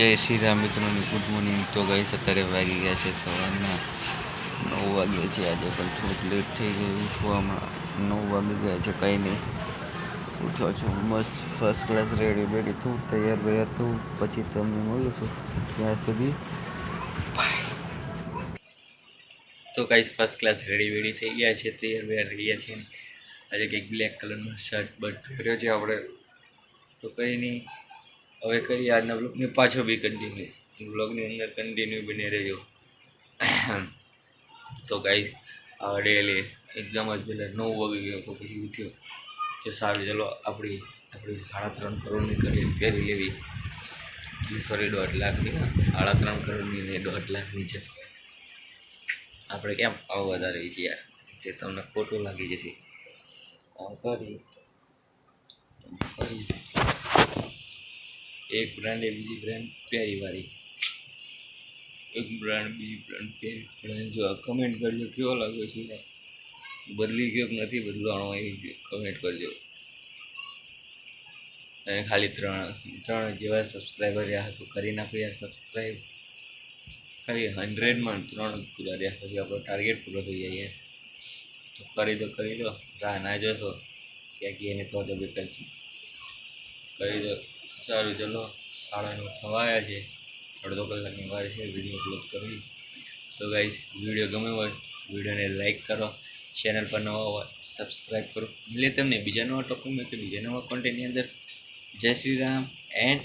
જય શ્રી રામ મિત્રોની good morning. તો ગઈ અત્યારે વાગી ગયા છે સવારના નવ વાગ્યા છે આજે, પણ થોડુંક લેટ થઈ ગયું ઉઠવામાં નવ વાગી ગયા છે, કંઈ નહીં. ઉઠ્યો છું, મસ્ત ફર્સ્ટ ક્લાસ રેડી બેડી થયું તૈયાર બૈયાર થયું પછી તમને મળું છું ત્યાં સુધી. તો કાંઈ ફર્સ્ટ ક્લાસ રેડી વેડી થઈ ગયા છે, તૈયાર બૈયાર રહી ગયા છે. આજે કંઈક બ્લેક કલરનો શર્ટ બટ પહેર્યો છે આપણે. તો કંઈ નહીં. હવે કરીએ આજના બ્લોગને પાછો બી કન્ટિન્યુ બ્લોગની અંદર કન્ટિન્યુ બની રહેજો. તો ગાઈ આ ડેલી એક્ઝામ જ પહેલાં નવ વાગી ગયો તો પછી ઉઠ્યો. તો સારું, ચલો આપણી આપણી સાડા ત્રણ કરોડની કરી પહેરી લેવી. સોરી દોઢ લાખની સાડા ત્રણ કરોડની ને દોઢ લાખની છે. આપણે કેમ ભાવ વધારે છે યાર? જે તમને ખોટું લાગી જશે. કરી કરી. એક બ્રાન્ડ એ બીજી બ્રાન્ડ પ્યારી વાળી. એક બ્રાન્ડ બીજી બ્રાન્ડ પહેરી જો કમેન્ટ કરજો, કેવો લાગ્યો છે? બદલી ગયો નથી બદલવાનો એ કમેન્ટ કરજો. અને ખાલી ત્રણ ત્રણ જેવા સબસ્ક્રાઈબર રહ્યા તો કરી નાખો યાર સબસ્ક્રાઈબ ખાલી હંડ્રેડમાં ત્રણ જ પૂરા રહ્યા પછી આપણો ટાર્ગેટ પૂરો થઈ જાય તો કરી દો કરી દો. રાહ ના જોશો. ક્યાંક એને તો બી કરશું. કરી દો. સારું, ચલો. સાડા નવ થવાયા છે. અડધો કલાકની વાર છે વીડિયો અપલોડ કરવી. તો ગાઈઝ વીડિયો ગમે હોય વિડીયોને લાઇક કરો. ચેનલ પર નવા હોય સબસ્ક્રાઈબ કરો. એટલે તમને બીજા નવા ટોપિકમાં કે બીજા નવા કોન્ટેન્ટની અંદર જય શ્રી રામ એન્ડ